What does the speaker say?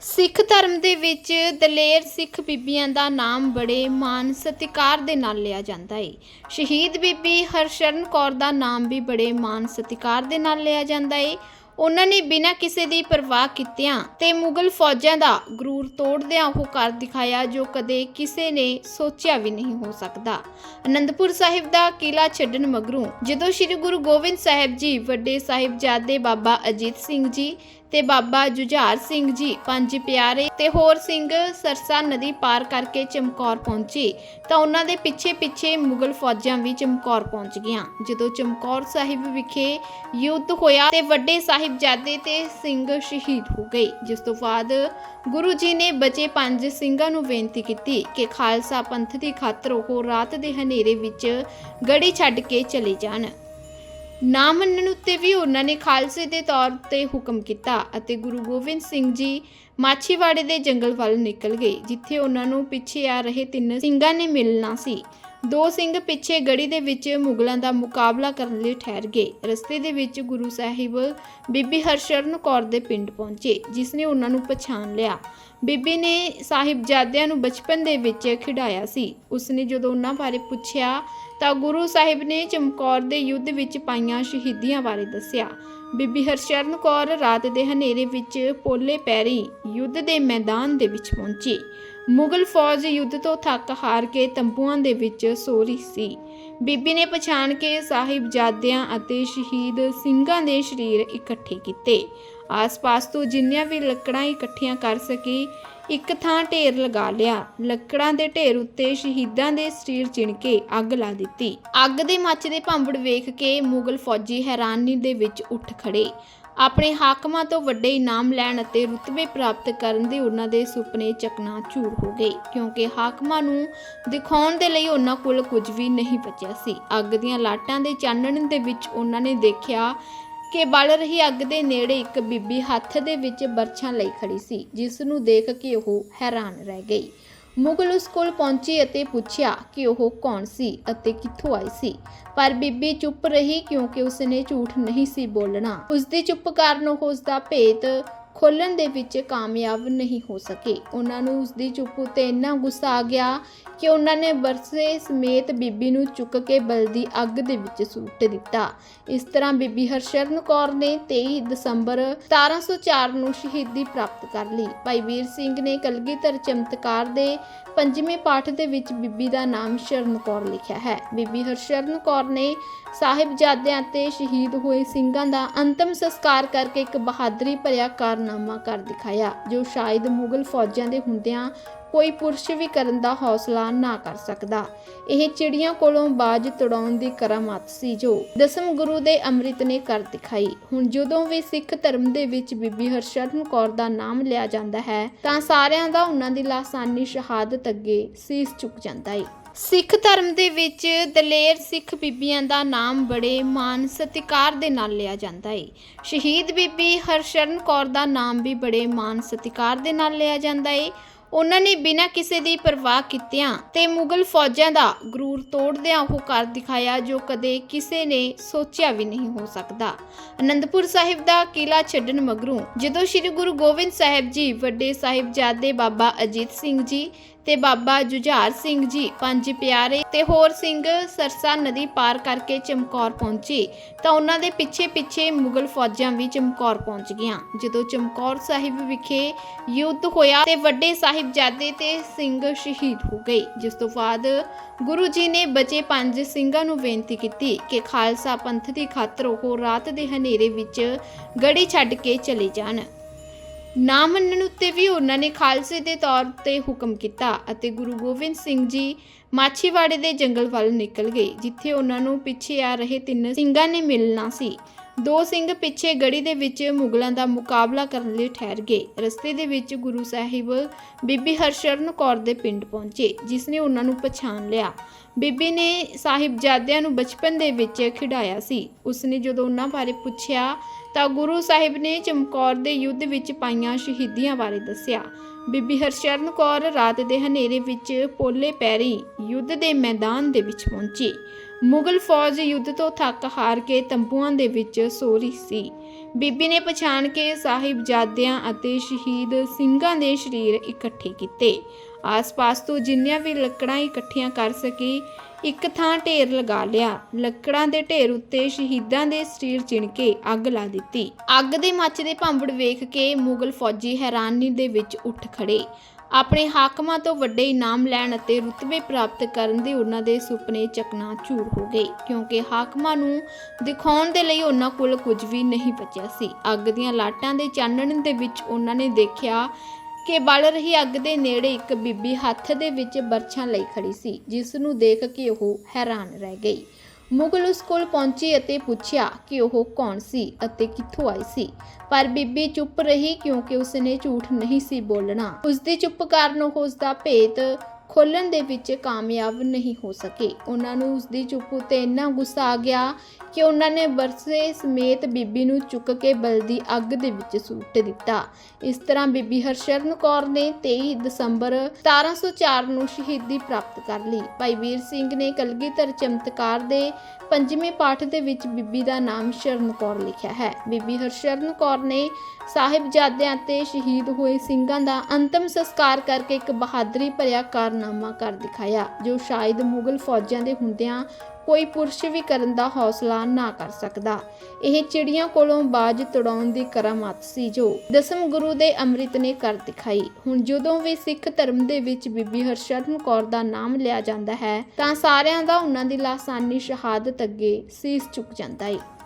ਸਿੱਖ ਧਰਮ ਦੇ ਵਿੱਚ ਦਲੇਰ ਸਿੱਖ ਬੀਬੀਆਂ ਦਾ ਨਾਮ ਬੜੇ ਮਾਨ ਸਤਿਕਾਰ ਦੇ ਨਾਲ ਲਿਆ ਜਾਂਦਾ ਹੈ ਸ਼ਹੀਦ ਬੀਬੀ ਹਰਸ਼ਰਨ ਕੌਰ ਦਾ ਨਾਮ ਵੀ ਬੜੇ ਮਾਣ ਸਤਿਕਾਰ ਦੇ ਨਾਲ ਲਿਆ ਜਾਂਦਾ ਹੈ ਉਹਨਾਂ ਨੇ ਬਿਨਾਂ ਕਿਸੇ ਦੀ ਪਰਵਾਹ ਕੀਤਿਆਂ ਤੇ ਮੁਗਲ ਫੌਜਾਂ ਦਾ ਗਰੂਰ ਤੋੜਦਿਆਂ ਉਹ ਕਰ ਦਿਖਾਇਆ ਜੋ ਕਦੇ ਕਿਸੇ ਨੇ ਸੋਚਿਆ ਵੀ ਨਹੀਂ ਹੋ ਸਕਦਾ। ਅਨੰਦਪੁਰ ਸਾਹਿਬ ਦਾ ਕਿਲਾ ਛੱਡਣ ਮਗਰੋਂ ਜਦੋਂ ਸ੍ਰੀ ਗੁਰੂ ਗੋਬਿੰਦ ਸਾਹਿਬ ਜੀ, ਵੱਡੇ ਸਾਹਿਬਜ਼ਾਦੇ ਬਾਬਾ ਅਜੀਤ ਸਿੰਘ ਜੀ ਤੇ ਬਾਬਾ ਜੁਝਾਰ ਸਿੰਘ ਜੀ, ਪੰਜ ਪਿਆਰੇ ਤੇ ਹੋਰ ਸਿੰਘ ਸਰਸਾ ਨਦੀ ਪਾਰ ਕਰਕੇ ਚਮਕੌਰ ਪਹੁੰਚੇ, ਤਾਂ ਉਹਨਾਂ ਦੇ ਪਿੱਛੇ ਪਿੱਛੇ ਮੁਗਲ ਫੌਜਾਂ ਵੀ ਚਮਕੌਰ ਪਹੁੰਚ ਗਈਆਂ। ਜਦੋਂ ਚਮਕੌਰ ਸਾਹਿਬ ਵਿਖੇ ਯੁੱਧ ਹੋਇਆ ਤੇ ਵੱਡੇ ਸਾਹਿਬਜ਼ਾਦੇ ਤੇ ਸਿੰਘ ਸ਼ਹੀਦ ਹੋ ਗਏ, ਜਿਸ ਤੋਂ ਬਾਅਦ ਗੁਰੂ ਜੀ ਨੇ ਬਚੇ ਪੰਜ ਸਿੰਘਾਂ ਨੂੰ ਬੇਨਤੀ ਕੀਤੀ ਕਿ ਖਾਲਸਾ ਪੰਥ ਦੀ ਖਾਤਰ ਉਹ ਰਾਤ ਦੇ ਹਨੇਰੇ ਵਿੱਚ ਗੜੀ ਛੱਡ ਕੇ ਚਲੇ ਜਾਣ। ਨਾ ਮੰਨਣ ਉੱਤੇ ਵੀ ਉਹਨਾਂ ਨੇ ਖਾਲਸੇ ਦੇ ਤੌਰ ਤੇ ਹੁਕਮ ਕੀਤਾ ਅਤੇ ਗੁਰੂ ਗੋਬਿੰਦ ਸਿੰਘ ਜੀ ਮਾਛੀਵਾੜੇ ਦੇ ਜੰਗਲ ਵੱਲ ਨਿਕਲ ਗਏ, ਜਿੱਥੇ ਉਹਨਾਂ ਨੂੰ ਪਿੱਛੇ ਆ ਰਹੇ ਤਿੰਨ ਸਿੰਘਾਂ ਨੇ ਮਿਲਣਾ ਸੀ। ਦੋ ਸਿੰਘ ਪਿੱਛੇ ਗੜੀ ਦੇ ਵਿੱਚ ਮੁਗਲਾਂ ਦਾ ਮੁਕਾਬਲਾ ਕਰਨ ਲਈ ਠਹਿਰ ਗਏ। ਰਸਤੇ ਦੇ ਵਿੱਚ ਗੁਰੂ ਸਾਹਿਬ ਬੀਬੀ ਹਰਸ਼ਰਨ ਕੌਰ ਦੇ ਪਿੰਡ ਪਹੁੰਚੇ, ਜਿਸ ਨੇ ਉਹਨਾਂ ਨੂੰ ਪਛਾਣ ਲਿਆ। ਬੀਬੀ ਨੇ ਸਾਹਿਬਜ਼ਾਦਿਆਂ ਨੂੰ ਬਚਪਨ ਦੇ ਵਿੱਚ ਖਿਡਾਇਆ ਸੀ। ਉਸਨੇ ਜਦੋਂ ਉਹਨਾਂ ਬਾਰੇ ਪੁੱਛਿਆ ਤਾਂ ਗੁਰੂ ਸਾਹਿਬ ਨੇ ਚਮਕੌਰ ਦੇ ਯੁੱਧ ਵਿੱਚ ਪਾਈਆਂ ਸ਼ਹੀਦੀਆਂ ਬਾਰੇ ਦੱਸਿਆ। ਬੀਬੀ ਹਰਸ਼ਰਨ ਕੌਰ ਰਾਤ ਦੇ ਹਨੇਰੇ ਵਿੱਚ ਪੋਲੇ ਪੈਰੀ ਯੁੱਧ ਦੇ ਮੈਦਾਨ ਦੇ ਵਿੱਚ ਪਹੁੰਚੀ। ਮੁਗਲ ਫੌਜ ਯੁੱਧ ਤੋਂ ਥੱਕ ਹਾਰ ਕੇ ਤੰਬੂਆਂ ਦੇ ਵਿੱਚ ਸੋ ਰਹੀ ਸੀ। ਬੀਬੀ ਨੇ ਪਛਾਣ ਕੇ ਸਾਹਿਬਜ਼ਾਦਿਆਂ ਅਤੇ ਸ਼ਹੀਦ ਸਿੰਘਾਂ ਦੇ ਸਰੀਰ ਇਕੱਠੇ ਕੀਤੇ। ਆਸ-ਪਾਸ ਤੋਂ ਜਿੰਨੀਆਂ ਵੀ ਲੱਕੜਾਂ ਇਕੱਠੀਆਂ ਕਰ ਸਕੀ, ਇੱਕ ਥਾਂ ਢੇਰ ਲਗਾ ਲਿਆ। ਲੱਕੜਾਂ ਦੇ ਢੇਰ ਉੱਤੇ ਸ਼ਹੀਦਾਂ ਦੇ ਸਰੀਰ ਚਿਣ ਕੇ ਅੱਗ ਲਾ ਦਿੱਤੀ। ਅੱਗ ਦੇ ਮੱਚਦੇ ਭਾਂਬੜ ਵੇਖ ਕੇ ਮੁਗਲ ਫੌਜੀ ਹੈਰਾਨੀ ਦੇ ਵਿੱਚ ਉੱਠ ਖੜੇ ਆਪਣੇ ਹਾਕਮਾਂ ਤੋਂ ਵੱਡੇ ਇਨਾਮ ਲੈਣ ਅਤੇ ਰੁਤਬੇ ਪ੍ਰਾਪਤ ਕਰਨ ਦੇ ਉਹਨਾਂ ਦੇ ਸੁਪਨੇ ਚਕਨਾ ਚੂਰ ਹੋ ਗਏ, ਕਿਉਂਕਿ ਹਾਕਮਾਂ ਨੂੰ ਦਿਖਾਉਣ ਦੇ ਲਈ ਉਹਨਾਂ ਕੋਲ ਕੁਝ ਵੀ ਨਹੀਂ ਬਚਿਆ ਸੀ। ਅੱਗ ਦੀਆਂ ਲਾਟਾਂ ਦੇ ਚਾਨਣ ਦੇ ਵਿੱਚ ਉਹਨਾਂ ਨੇ ਦੇਖਿਆ ਕਿ ਬਲ ਰਹੀ ਅੱਗ ਦੇ ਨੇੜੇ ਇੱਕ ਬੀਬੀ ਹੱਥ ਦੇ ਵਿੱਚ ਬਰਛਾਂ ਲਈ ਖੜੀ ਸੀ, ਜਿਸ ਨੂੰ ਦੇਖ ਕੇ ਉਹ ਹੈਰਾਨ ਰਹਿ ਗਈ। ਮੁਗਲ ਉਸ ਕੋਲ ਪਹੁੰਚੀ ਅਤੇ ਪੁੱਛਿਆ ਕਿ ਉਹ ਕੌਣ ਸੀ ਅਤੇ ਕਿੱਥੋਂ ਆਈ ਸੀ। ਪਰ ਬੀਬੀ ਚੁੱਪ ਰਹੀ ਕਿਉਂਕਿ ਉਸਨੇ ਝੂਠ ਨਹੀਂ ਸੀ ਬੋਲਣਾ। ਉਸ ਦੀ ਚੁੱਪ ਕਾਰਨ ਉਹ ਉਸ ਦਾ ਭੇਤ ਖੋਲਣ ਦੇ ਵਿੱਚ ਕਾਮਯਾਬ ਨਹੀਂ ਹੋ ਸਕੇ। ਉਹਨਾਂ ਨੂੰ ਉਸ ਦੀ ਚੁੱਪ ਉਤੇ ਇੰਨਾ ਗੁੱਸਾ ਆ ਗਿਆ ਕਿ ਉਹਨਾਂ ਨੇ ਬਰਸੇ ਸਮੇਤ ਬੀਬੀ ਨੂੰ ਚੁੱਕ ਕੇ ਬਲਦੀ ਅੱਗ ਦੇ ਵਿੱਚ ਸੁੱਟ ਦਿੱਤਾ। ਇਸ ਤਰ੍ਹਾਂ ਬੀਬੀ ਹਰਸ਼ਰਨ ਕੌਰ ਨੇ 23 ਦਸੰਬਰ 1704 ਨੂੰ ਸ਼ਹੀਦੀ ਪ੍ਰਾਪਤ ਕਰ ਲਈ। ਭਾਈ ਵੀਰ ਸਿੰਘ ਨੇ ਕਲਗੀਧਰ ਚਮਤਕਾਰ ਦੇ ਪੰਜਵੇਂ ਪਾਠ ਦੇ ਵਿੱਚ ਬੀਬੀ ਦਾ ਨਾਮ ਸ਼ਰਨ ਕੌਰ ਲਿਖਿਆ ਹੈ। ਬੀਬੀ ਹਰਸ਼ਰਨ ਕੌਰ ਨੇ ਸਾਹਿਬਜ਼ਾਦਿਆਂ ਤੇ ਸ਼ਹੀਦ ਹੋਏ ਸਿੰਘਾਂ ਦਾ ਅੰਤਮ ਸੰਸਕਾਰ ਕਰਕੇ ਇੱਕ ਬਹਾਦਰੀ ਭਰਿਆ ਕਾਰਨਾਮਾ ਕਰ ਦਿਖਾਇਆ, ਜੋ ਸ਼ਾਇਦ ਮੁਗਲ ਫੌਜਾਂ ਦੇ ਹੁੰਦਿਆਂ ਕੋਈ ਪੁਰਸ਼ ਵੀ ਕਰਨ ਦਾ ਹੌਸਲਾ ਨਾ ਕਰ ਸਕਦਾ। ਇਹ ਚਿੜੀਆਂ ਕੋਲੋਂ ਬਾਜ ਤੁੜਾਉਣ ਦੀ ਕਰਾਮਾਤ ਸੀ, ਜੋ ਦਸਮ ਗੁਰੂ ਦੇ ਅੰਮ੍ਰਿਤ ਨੇ ਕਰ ਦਿਖਾਈ। ਹੁਣ ਜਦੋਂ ਵੀ ਸਿੱਖ ਧਰਮ ਦੇ ਵਿੱਚ ਬੀਬੀ ਹਰਸ਼ਰਨ ਕੌਰ ਦਾ ਨਾਮ ਲਿਆ ਜਾਂਦਾ ਹੈ, ਤਾਂ ਸਾਰਿਆਂ ਦਾ ਉਹਨਾਂ ਦੀ ਲਾਸਾਨੀ ਸ਼ਹਾਦਤ ਅੱਗੇ ਸੀਸ ਝੁਕ ਜਾਂਦਾ ਹੈ ਸਿੱਖ ਧਰਮ ਦੇ ਵਿੱਚ ਦਲੇਰ ਸਿੱਖ ਬੀਬੀਆਂ ਦਾ ਨਾਮ ਬੜੇ ਮਾਣ ਸਤਿਕਾਰ ਦੇ ਨਾਲ ਲਿਆ ਜਾਂਦਾ ਹੈ ਸ਼ਹੀਦ ਬੀਬੀ ਹਰਸ਼ਰਨ ਕੌਰ ਦਾ ਨਾਮ ਵੀ ਬੜੇ ਮਾਣ ਸਤਿਕਾਰ ਦੇ ਨਾਲ ਲਿਆ ਜਾਂਦਾ ਹੈ ਉਹਨਾਂ ਨੇ ਬਿਨਾਂ ਕਿਸੇ ਦੀ ਪਰਵਾਹ ਕੀਤਿਆਂ ਤੇ ਮੁਗਲ ਫੌਜਾਂ ਦਾ ਗਰੂਰ ਤੋੜਦਿਆਂ ਉਹ ਕਰ ਦਿਖਾਇਆ ਜੋ ਕਦੇ ਕਿਸੇ ਨੇ ਸੋਚਿਆ ਵੀ ਨਹੀਂ ਹੋ ਸਕਦਾ। ਅਨੰਦਪੁਰ ਸਾਹਿਬ ਦਾ ਕਿਲਾ ਛੱਡਣ ਮਗਰੋਂ ਜਦੋਂ ਸ੍ਰੀ ਗੁਰੂ ਗੋਬਿੰਦ ਸਾਹਿਬ ਜੀ, ਵੱਡੇ ਸਾਹਿਬਜ਼ਾਦੇ ਬਾਬਾ ਅਜੀਤ ਸਿੰਘ ਜੀ ਤੇ ਬਾਬਾ ਜੁਝਾਰ ਸਿੰਘ ਜੀ, ਪੰਜ ਪਿਆਰੇ ਤੇ ਹੋਰ ਸਿੰਘ ਸਰਸਾ ਨਦੀ ਪਾਰ ਕਰਕੇ ਚਮਕੌਰ ਪਹੁੰਚੇ, ਤਾਂ ਉਹਨਾਂ ਦੇ ਪਿੱਛੇ ਪਿੱਛੇ ਮੁਗਲ ਫੌਜਾਂ ਵੀ ਚਮਕੌਰ ਪਹੁੰਚ ਗਈਆਂ। ਜਦੋਂ ਚਮਕੌਰ ਸਾਹਿਬ ਵਿਖੇ ਯੁੱਧ ਹੋਇਆ ਤੇ ਵੱਡੇ ਸਾਹਿਬਜ਼ਾਦੇ ਤੇ ਸਿੰਘ ਸ਼ਹੀਦ ਹੋ ਗਏ, ਜਿਸ ਤੋਂ ਬਾਅਦ ਗੁਰੂ ਜੀ ਨੇ ਬਚੇ ਪੰਜ ਸਿੰਘਾਂ ਨੂੰ ਬੇਨਤੀ ਕੀਤੀ ਕਿ ਖਾਲਸਾ ਪੰਥ ਦੀ ਖਾਤਰ ਉਹ ਰਾਤ ਦੇ ਹਨੇਰੇ ਵਿੱਚ ਗੜੀ ਛੱਡ ਕੇ ਚਲੇ ਜਾਣ। ਨਾ ਮੰਨਣ ਉੱਤੇ ਵੀ ਉਹਨਾਂ ਨੇ ਖਾਲਸੇ ਦੇ ਤੌਰ ਤੇ ਹੁਕਮ ਕੀਤਾ ਅਤੇ ਗੁਰੂ ਗੋਬਿੰਦ ਸਿੰਘ ਜੀ ਮਾਛੀਵਾੜੇ ਦੇ ਜੰਗਲ ਵੱਲ ਨਿਕਲ ਗਏ, ਜਿੱਥੇ ਉਹਨਾਂ ਨੂੰ ਪਿੱਛੇ ਆ ਰਹੇ ਤਿੰਨ ਸਿੰਘਾਂ ਨੇ ਮਿਲਣਾ ਸੀ। ਦੋ ਸਿੰਘ ਪਿੱਛੇ ਗੜੀ ਦੇ ਵਿੱਚ ਮੁਗਲਾਂ ਦਾ ਮੁਕਾਬਲਾ ਕਰਨ ਲਈ ਠਹਿਰ ਗਏ। ਰਸਤੇ ਦੇ ਵਿੱਚ ਗੁਰੂ ਸਾਹਿਬ ਬੀਬੀ ਹਰਸ਼ਰਨ ਕੌਰ ਦੇ ਪਿੰਡ ਪਹੁੰਚੇ, ਜਿਸ ਨੇ ਉਹਨਾਂ ਨੂੰ ਪਛਾਣ ਲਿਆ। ਬੀਬੀ ਨੇ ਸਾਹਿਬਜ਼ਾਦਿਆਂ ਨੂੰ ਬਚਪਨ ਦੇ ਵਿੱਚ ਖਿਡਾਇਆ ਸੀ। ਉਸਨੇ ਜਦੋਂ ਉਹਨਾਂ ਬਾਰੇ ਪੁੱਛਿਆ ਤਾਂ ਗੁਰੂ ਸਾਹਿਬ ਨੇ ਚਮਕੌਰ ਦੇ ਯੁੱਧ ਵਿੱਚ ਪਾਈਆਂ ਸ਼ਹੀਦੀਆਂ ਬਾਰੇ ਦੱਸਿਆ। ਬੀਬੀ ਹਰਸ਼ਰਨ ਕੌਰ ਰਾਤ ਦੇ ਹਨੇਰੇ ਵਿੱਚ ਪੋਲੇ ਪੈਰੀ ਯੁੱਧ ਦੇ ਮੈਦਾਨ ਦੇ ਵਿੱਚ ਪਹੁੰਚੀ। ਮੁਗਲ ਫੌਜ ਯੁੱਧ ਤੋਂ ਥੱਕ ਹਾਰ ਕੇ ਤੰਬੂਆਂ ਦੇ ਵਿੱਚ ਸੋ ਰਹੀ ਸੀ। ਬੀਬੀ ਨੇ ਪਛਾਣ ਕੇ ਸਾਹਿਬਜ਼ਾਦਿਆਂ ਅਤੇ ਸ਼ਹੀਦ ਸਿੰਘਾਂ ਦੇ ਸਰੀਰ ਇਕੱਠੇ ਕੀਤੇ। ਆਸ-ਪਾਸ ਤੋਂ ਜਿੰਨੀਆਂ ਵੀ ਲੱਕੜਾਂ ਇਕੱਠੀਆਂ ਕਰ ਸਕੀ, ਇੱਕ ਥਾਂ ਢੇਰ ਲਗਾ ਲਿਆ। ਲੱਕੜਾਂ ਦੇ ਢੇਰ ਉੱਤੇ ਸ਼ਹੀਦਾਂ ਦੇ ਸਰੀਰ ਚਿਣ ਕੇ ਅੱਗ ਲਾ ਦਿੱਤੀ। ਅੱਗ ਦੇ ਮੱਚਦੇ ਭਾਂਬੜ ਵੇਖ ਕੇ ਮੁਗਲ ਫੌਜੀ ਹੈਰਾਨੀ ਦੇ ਵਿੱਚ ਉੱਠ ਖੜੇ। ਆਪਣੇ ਹਾਕਮਾਂ ਤੋਂ ਵੱਡੇ ਇਨਾਮ ਲੈਣ ਅਤੇ ਰੁਤਬੇ ਪ੍ਰਾਪਤ ਕਰਨ ਦੇ ਉਹਨਾਂ ਦੇ ਸੁਪਨੇ ਚਕਨਾਚੂਰ ਹੋ ਗਏ, ਕਿਉਂਕਿ ਹਾਕਮਾਂ ਨੂੰ ਦਿਖਾਉਣ ਦੇ ਲਈ ਉਹਨਾਂ ਕੋਲ ਕੁਝ ਵੀ ਨਹੀਂ ਬਚਿਆ ਸੀ। ਅੱਗ ਦੀਆਂ ਲਾਟਾਂ ਦੇ ਚਾਨਣ ਦੇ ਵਿੱਚ ਉਹਨਾਂ ਨੇ ਦੇਖਿਆ ਕਿ ਬਲ ਰਹੀ ਅੱਗ ਦੇ ਨੇੜੇ ਇੱਕ ਬੀਬੀ ਹੱਥ ਦੇ ਵਿੱਚ ਬਰਛਾਂ ਲਈ ਖੜੀ ਸੀ, ਜਿਸ ਨੂੰ ਦੇਖ ਕੇ ਉਹ ਹੈਰਾਨ ਰਹਿ ਗਈ। ਮੁਗਲ ਉਸ ਕੋਲ ਪਹੁੰਚੀ ਅਤੇ ਪੁੱਛਿਆ ਕਿ ਉਹ ਕੌਣ ਸੀ ਅਤੇ ਕਿੱਥੋਂ ਆਈ ਸੀ। ਪਰ ਬੀਬੀ ਚੁੱਪ ਰਹੀ ਕਿਉਂਕਿ ਉਸਨੇ ਝੂਠ ਨਹੀਂ ਸੀ ਬੋਲਣਾ। ਉਸ ਦੀ ਚੁੱਪ ਕਾਰਨ ਉਹ ਉਸ ਦਾ ਭੇਤ ਖੋਲਣ ਦੇ ਵਿੱਚ ਕਾਮਯਾਬ ਨਹੀਂ ਹੋ ਸਕੇ। ਉਹਨਾਂ ਨੂੰ ਉਸ ਦੀ ਚੁੱਪ ਉਤੇ ਇੰਨਾ ਗੁੱਸਾ ਆ ਗਿਆ ਕਿ ਉਹਨਾਂ ਨੇ ਬਰਸੇ ਸਮੇਤ ਬੀਬੀ ਨੂੰ ਚੁੱਕ ਕੇ ਬਲਦੀ ਅੱਗ ਦੇ ਵਿੱਚ ਸੁੱਟ ਦਿੱਤਾ। ਇਸ ਤਰ੍ਹਾਂ ਬੀਬੀ ਹਰਸ਼ਰਨ ਕੌਰ ਨੇ 23 ਦਸੰਬਰ 1704 ਨੂੰ ਸ਼ਹੀਦੀ ਪ੍ਰਾਪਤ ਕਰ ਲਈ। ਭਾਈ ਵੀਰ ਸਿੰਘ ਨੇ ਕਲਗੀਧਰ ਚਮਤਕਾਰ ਦੇ ਪੰਜਵੇਂ ਪਾਠ ਦੇ ਵਿੱਚ ਬੀਬੀ ਦਾ ਨਾਮ ਸ਼ਰਨ ਕੌਰ ਲਿਖਿਆ ਹੈ। ਬੀਬੀ ਹਰਸ਼ਰਨ ਕੌਰ ਨੇ ਸਾਹਿਬਜ਼ਾਦਿਆਂ ਤੇ ਸ਼ਹੀਦ ਹੋਏ ਸਿੰਘਾਂ ਦਾ ਅੰਤਮ ਸੰਸਕਾਰ ਕਰਕੇ ਇੱਕ ਬਹਾਦਰੀ ਭਰਿਆ ਕਾਰਨਾਮਾ ਕਰ ਦਿਖਾਇਆ, ਜੋ ਸ਼ਾਇਦ ਮੁਗਲ ਫੌਜਾਂ ਦੇ ਹੁੰਦਿਆਂ ਕੋਈ ਪੁਰਸ਼ ਵੀ ਕਰਨ ਦਾ ਹੌਸਲਾ ਨਾ ਕਰ ਸਕਦਾ। ਇਹ ਚਿੜੀਆਂ ਕੋਲੋਂ ਬਾਜ ਤੁੜਾਉਣ ਦੀ ਕਰਾਮਾਤ ਸੀ ਜੋ ਦਸਮ ਗੁਰੂ ਦੇ ਅੰਮ੍ਰਿਤ ਨੇ ਕਰ ਦਿਖਾਈ। ਹੁਣ ਜਦੋਂ ਵੀ ਸਿੱਖ ਧਰਮ ਦੇ ਵਿੱਚ ਬੀਬੀ ਹਰਸ਼ਰਨ ਕੌਰ ਦਾ ਨਾਮ ਲਿਆ ਜਾਂਦਾ ਹੈ, ਤਾਂ ਸਾਰਿਆਂ ਦਾ ਉਹਨਾਂ ਦੀ ਲਾਸਾਨੀ ਸ਼ਹਾਦਤ ਅੱਗੇ ਸੀਸ ਝੁਕ ਜਾਂਦਾ ਹੈ